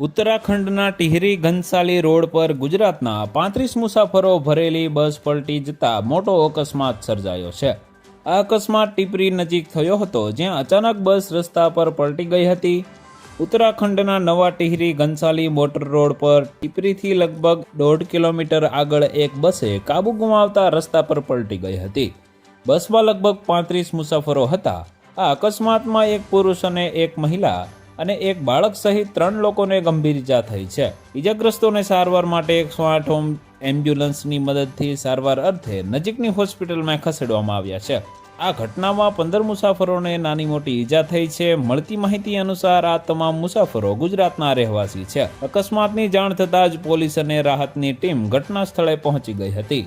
ઉત્તરાખંડના ટિહરી ઘનસાલી રોડ પર ગુજરાતના પાંત્રીસ મુસાફરો ભરેલી બસ પલટી જતા મોટો અકસ્માત સર્જાયો છે. આ અકસ્માત ટીપરી નજીક થયો હતો, જ્યાં અચાનક બસ રસ્તા પર પલટી ગઈ હતી. ઉત્તરાખંડના નવા ટિહરી ઘનસાલી મોટર રોડ પર ટીપરીથી લગભગ દોઢ કિલોમીટર આગળ એક બસે કાબુ ગુમાવતા રસ્તા પર પલટી ગઈ હતી. બસમાં લગભગ પાંત્રીસ મુસાફરો હતા. આ અકસ્માતમાં એક પુરુષ અને એક મહિલા અને એક બાળક સહિત ત્રણ લોકોને ગંભીર ઈજા થઈ છે. ઈજાગ્રસ્તોને સારવાર માટે એકસો આઠ હોમ એમ્બ્યુલન્સની મદદથી સારવાર અર્થે નજીકની હોસ્પિટલમાં ખસેડવામાં આવ્યા છે. આ ઘટનામાં પંદર મુસાફરોને નાની મોટી ઈજા થઈ છે. મળતી માહિતી અનુસાર આ તમામ મુસાફરો ગુજરાતના રહેવાસી છે. અકસ્માતની જાણ થતાં જ પોલીસ અને રાહતની ટીમ ઘટના સ્થળે પહોંચી ગઈ હતી.